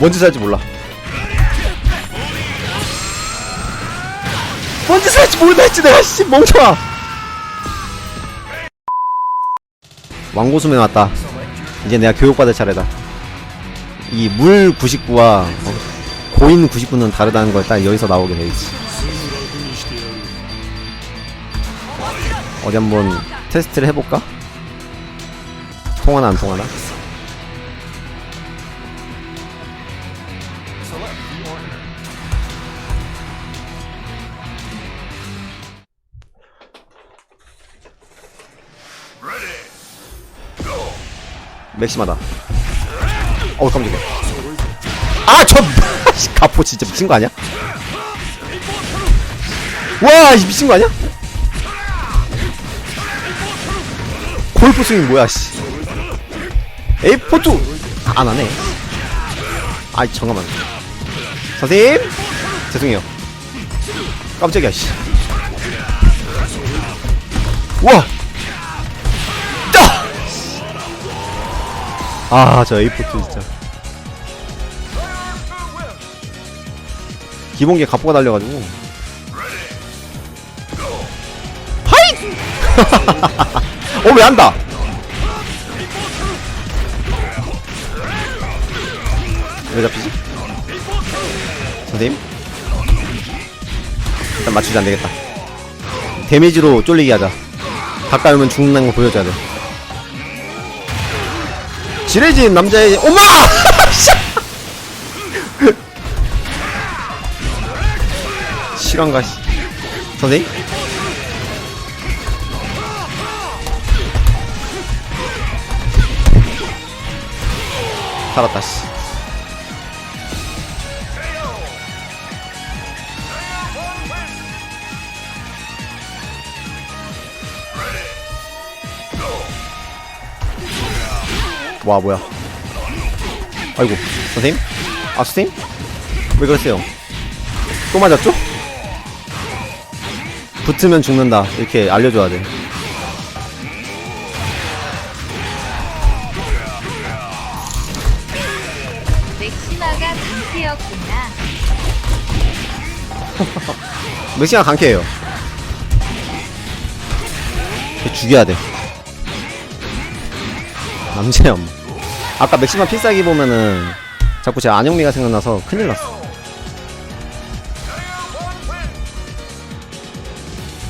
뭔 짓을 할지 몰라. 뭔 짓을 할지 모른다 했지 내가 씨 멍청아. 왕고수에 왔다. 이제 내가 교육받을 차례다. 이 물 99와 고인 99는 다르다는 걸 딱 여기서 나오게 되지. 어디 한번 테스트를 해볼까? 통하나 안 통하나? 맥시마다. 어우 깜짝이야. 아 저 가포 진짜 미친 거 아니야? 와 이 미친 거 아니야? 골프 스윙 뭐야 씨. 에이포트 안 하네. 아이 잠깐만 선생님 죄송해요. 깜짝이야 씨. 우와! 아 저 에이포트 진짜. 기본기에 갑부가 달려가지고. 파이! 어왜 한다? 왜 잡히지? 선생님? 일단 맞추지 안되겠다 데미지로 쫄리게 하자 가까이 오면 죽는 거 보여줘야 돼 지레진 남자의 엄마! 실화인가 씨. 선생님? 살았다 씨. 와 뭐야 아이고 선생님? 아 선생님? 왜 그러세요? 또 맞았죠? 붙으면 죽는다 이렇게 알려줘야 돼 맥시마가 강태였구나. 멕시간 강캐예요 걔 죽여야 돼 엄마 아까 멕시만 필살기 보면은 자꾸 제 안영미가 생각나서 큰일 났어.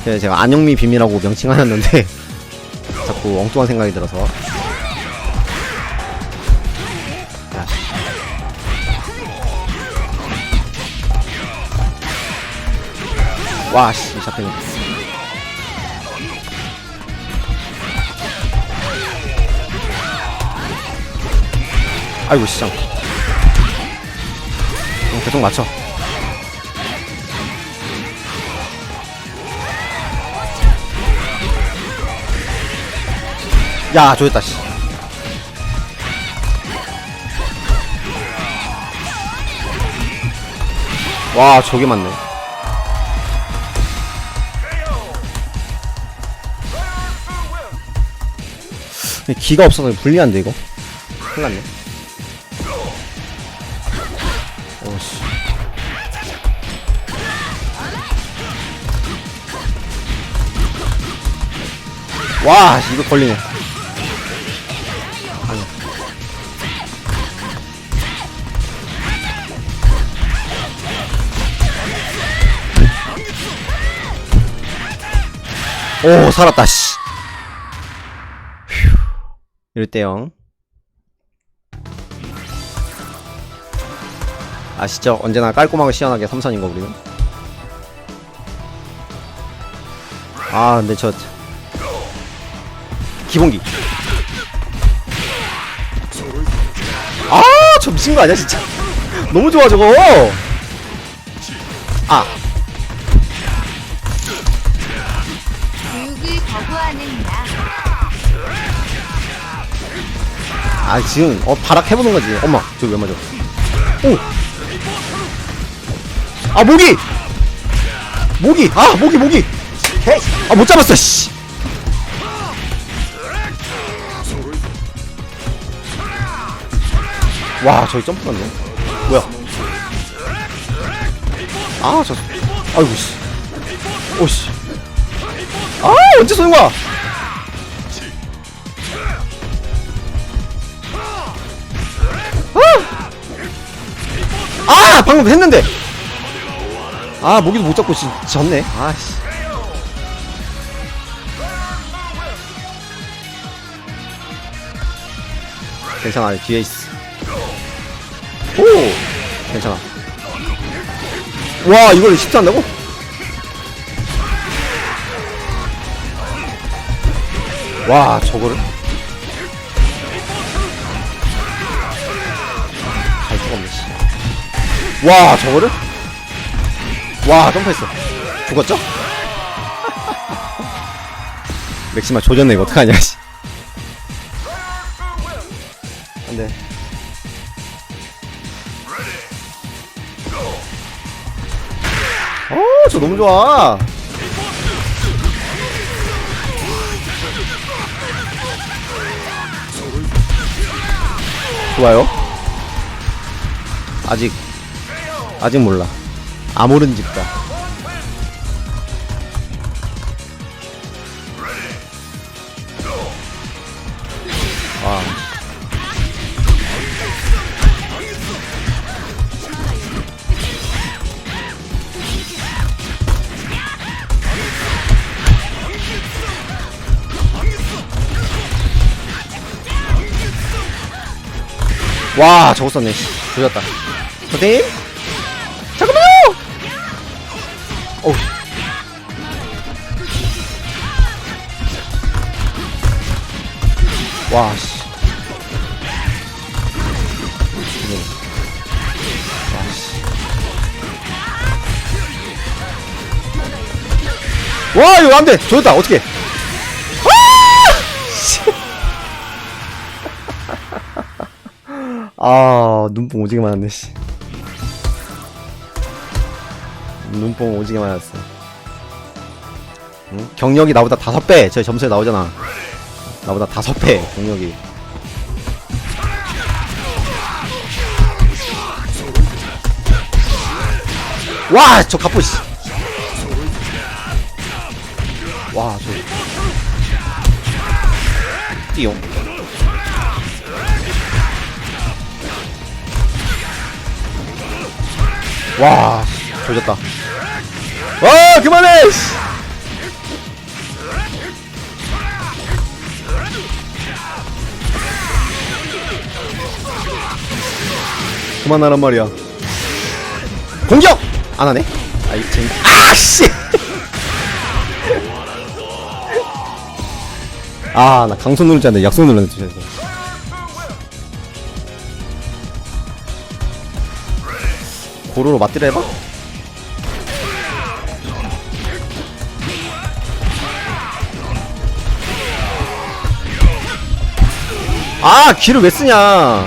그래서 제가 안영미 빔이라고 명칭하였는데 자꾸 엉뚱한 생각이 들어서. 야, 와, 씨, 잡히네. 아이고, 시장. 응, 계속 맞춰. 야, 조였다, 씨. 와, 저게 맞네. 기가 없어서 불리한데 이거 큰일 났네 와 이거 걸리네. 아니. 오 살았다 씨. 1대0 아시죠? 언제나 깔끔하고 시원하게 삼선인 거 우리는 아 근데 저 기본기. 아 저 미친 거 아니야 진짜? 너무 좋아 저거. 아. 교육을 거부하는 나. 아 지금 어 바락 해보는 거지. 엄마 저 왜 맞아 오아 모기! 모기! 아 모기 모기! 아못 잡았어 씨 와, 저기 점프 났네. 뭐야? 아, 저, 아이고, 씨. 오씨. 아, 언제 쏘는 거야? 아! 아, 방금 했는데! 아, 모기도 못 잡고, 진, 졌네. 아씨. 괜찮아, 뒤에 있어. 오! 괜찮아. 와, 이걸 쉽지 한다고? 와, 저거를? 갈 수가 없네, 씨. 와, 저거를? 와, 점프했어. 죽었죠? 맥시마 조졌네, 이거 어떡하냐, 씨. 너무 좋아. 좋아요. 아직 아직 몰라. 아모른 집다. 와, 저거 썼네. 씨. 조졌다. 선생님? 잠깐만요! 어우. 와, 씨. 와, 씨. 와, 이거 안 돼! 조졌다, 어떻게. 아 눈뽕 오지게 맞았네 씨. 눈뽕 오지게 맞았어. 응? 경력이 나보다 다섯 배저 점수에 나오잖아. 나보다 다섯 배 경력이. 와 저 갑부 씨. 와 저. 띠용 와, 씨, 조졌다. 와, 그만해! 씨. 그만하란 말이야. 공격! 안 하네? 아, 이 쟤. 아, 씨! 아, 나 강손 누르지 약손 눌렀네, 뒤 고로로 맞디를 해봐? 아 기를 왜 쓰냐?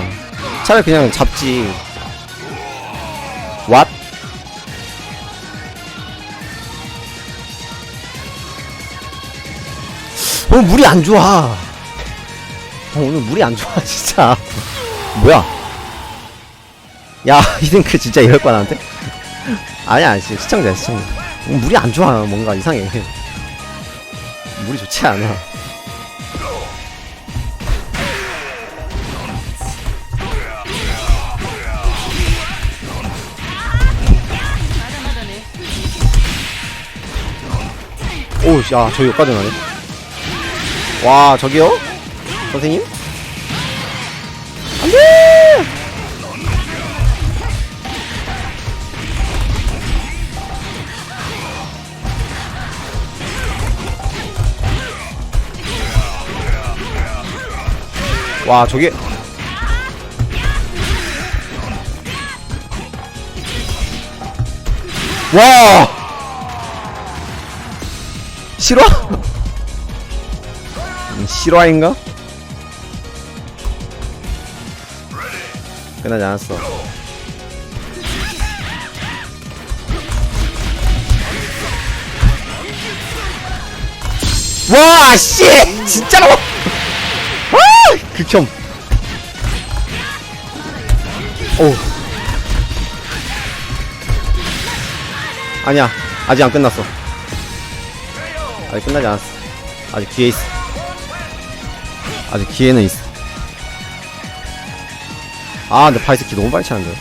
차라리 그냥 잡지. 왓? 오늘 물이 안 좋아. 어, 오늘 물이 안 좋아 진짜. 뭐야 야, 히든크 진짜 이럴 거야, 나한테? 아니야, 아니, 시청자야, 시청자. 음, 물이 안 좋아, 뭔가 이상해. 물이 좋지 않아. 오, 야, 저기 여기까지 나네. 와, 저기요? 선생님? 와 저게 와 실화? 음, 실화인가? 끝나지 않았어 와, 씨! 진짜로! 극혐. 오. 아니야. 아직 안 끝났어. 아직 끝나지 않았어. 아직 기회 있어. 아직 기회는 있어. 아 근데 파이스키 너무 빨리 차는데.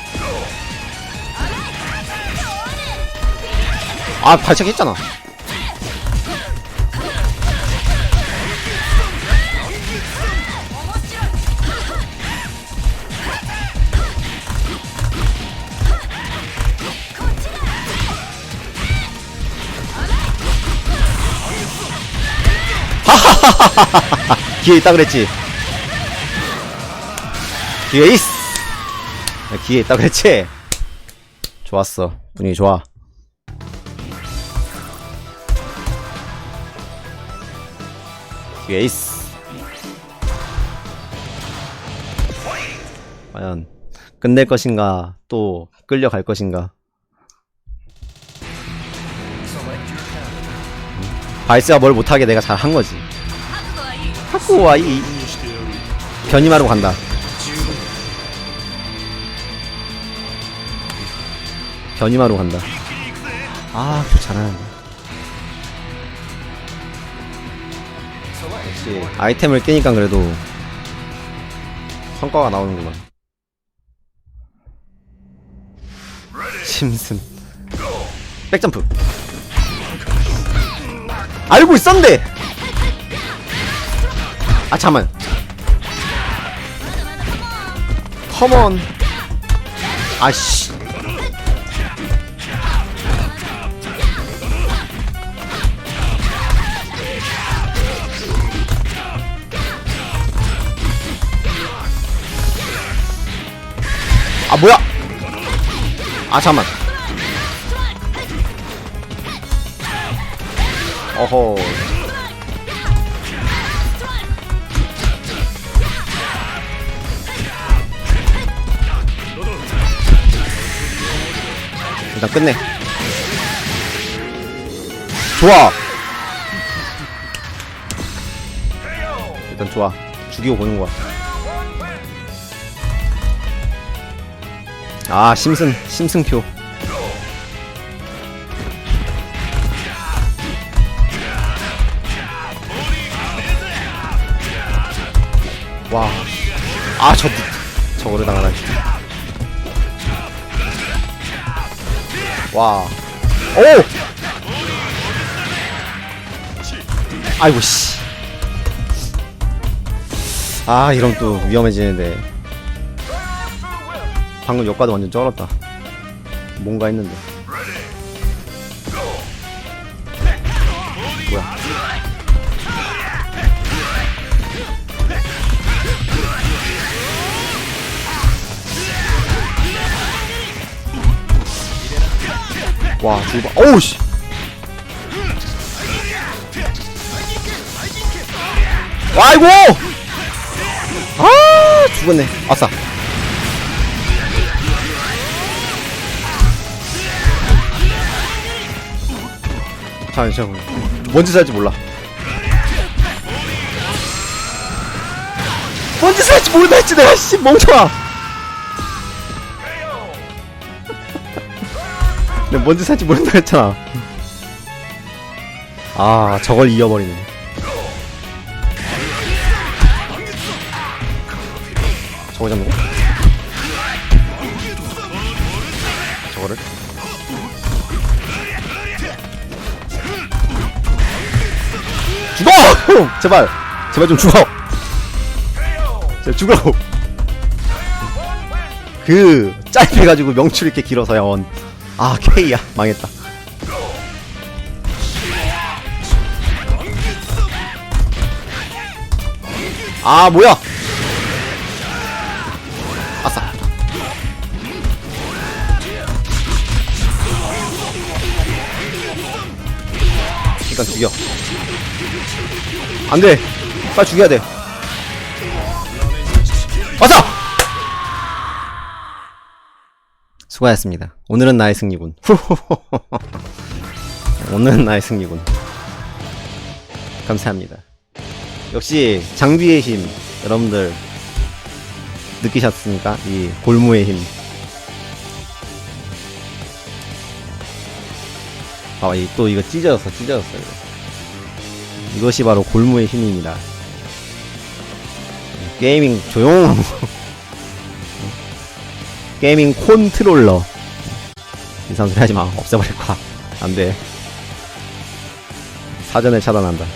아 발차기 했잖아. 기회 있다 그랬지? 기회 있어 야, 기회 있다 그랬지? 좋았어. 분위기 좋아. 기회 있어 과연 끝낼 것인가? 또 끌려갈 것인가? 바이스가 뭘 못하게 내가 잘 한 거지 하쿠와 이 변이마로 간다 변이마로 간다 아, 그 잘하는데. 역시 아이템을 깨니까 그래도 성과가 나오는구만. 심슨. 백점프. 알고 있었는데! 아, 잠만. 컴온. 아씨. 아 뭐야? 아 잠만. 어허. 일단 끝내. 좋아. 일단 좋아. 죽이고 보는 거야. 아 심슨 심승표 와아저 저거를 당하다 와 오 아이고 씨 아 이러면 또 위험해지는데 방금 효과도 완전 쩔었다. 뭔가 했는데. 뭐야? 와, 죽어. 어우, 씨! 와, 아이고! 아, 죽었네. 아싸. 잠시만 뭔 짓을 할지 몰라 뭔 짓을 할지 모른다 했지 내가 씨 멍청아 내가 뭔 짓을 할지 모른다 했잖아 아 저걸 이어버리네 저거 잡는 거? 저거를? 죽어! 제발! 제발 좀 죽어! 제발 죽으라고! 그, 짧게 가지고 명출 이렇게 길어서 야원. 아, K야. 망했다. 아, 뭐야! 아싸. 일단 죽여. 안 돼! 빨리 죽여야 돼. 수고하셨습니다. 오늘은 나의 승리군. 오늘은 나의 승리군. 감사합니다. 역시 장비의 힘 여러분들 느끼셨습니까? 이 골무의 힘. 봐봐, 이- 또 이거 찢어졌어, 찢어졌어. 이거. 이것이 바로 골무의 힘입니다. 게이밍 조용. 게이밍 콘트롤러. 이상한 소리 하지 마. 없애버릴 거야. 안 돼. 사전에 차단한다.